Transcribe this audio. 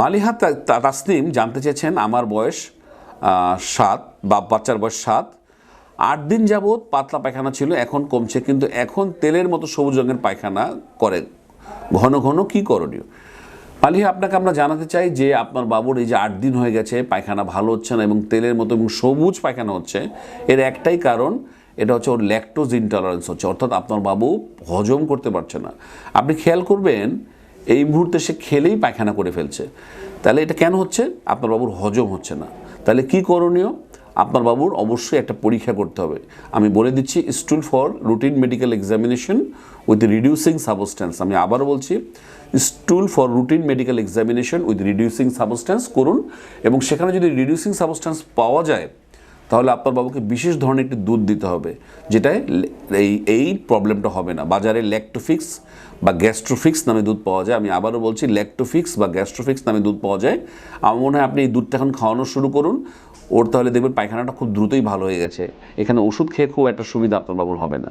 মালিহা তাসনিম জানতে চেয়েছেন আমার বয়স সাত, বা, বাচ্চার বয়স সাত। আট দিন যাবৎ পাতলা পায়খানা ছিল, এখন কমছে, কিন্তু এখন তেলের মতো সবুজ রঙের পায়খানা করে ঘন ঘন কি করণীয়? মালিহা, আপনাকে আমরা জানাতে চাই যে আপনার বাবুর এই যে আট দিন হয়ে গেছে, পায়খানা ভালো হচ্ছে না এবং তেলের মতো এবং সবুজ পায়খানা হচ্ছে, এর একটাই কারণ এটা হচ্ছে ওর ল্যাকটোজ ইনটলারেন্স হচ্ছে। অর্থাৎ আপনার বাবু হজম করতে পারছে না। আপনি খেয়াল করবেন এই মুহূর্তে সে খেলেই পায়খানা করে ফেলছে। তাহলে এটা কেন হচ্ছে? আপনার বাবুর হজম হচ্ছে না। তাহলে কি করণীয়? আপনার বাবুর অবশ্যই একটা পরীক্ষা করতে হবে। আমি বলে দিচ্ছি stool for routine medical examination with reducing substance আমি আবারও বলছি stool for routine medical examination with reducing substance করুন এবং সেখানে যদি রিডিউসিং সাবস্ট্যান্স পাওয়া যায় তাহলে আপনার বাবুকে বিশেষ ধরনের একটি দুধ দিতে হবে, যেটায় এই এই প্রবলেমটা হবে না। বাজারে ল্যাকটোফিক্স বা গ্যাস্ট্রোফিক্স নামে দুধ পাওয়া যায়। আমি আবারও বলছি, ল্যাকটোফিক্স বা গ্যাস্ট্রোফিক্স নামে দুধ পাওয়া যায়। আমার মনে হয় আপনি এই দুধটা এখন খাওয়ানো শুরু করুন। ওর তাহলে দেখবেন পায়খানাটা খুব দ্রুতই ভালো হয়ে গেছে। এখানে ওষুধ খেয়ে খুব একটা সুবিধা আপনার বাবুর হবে না।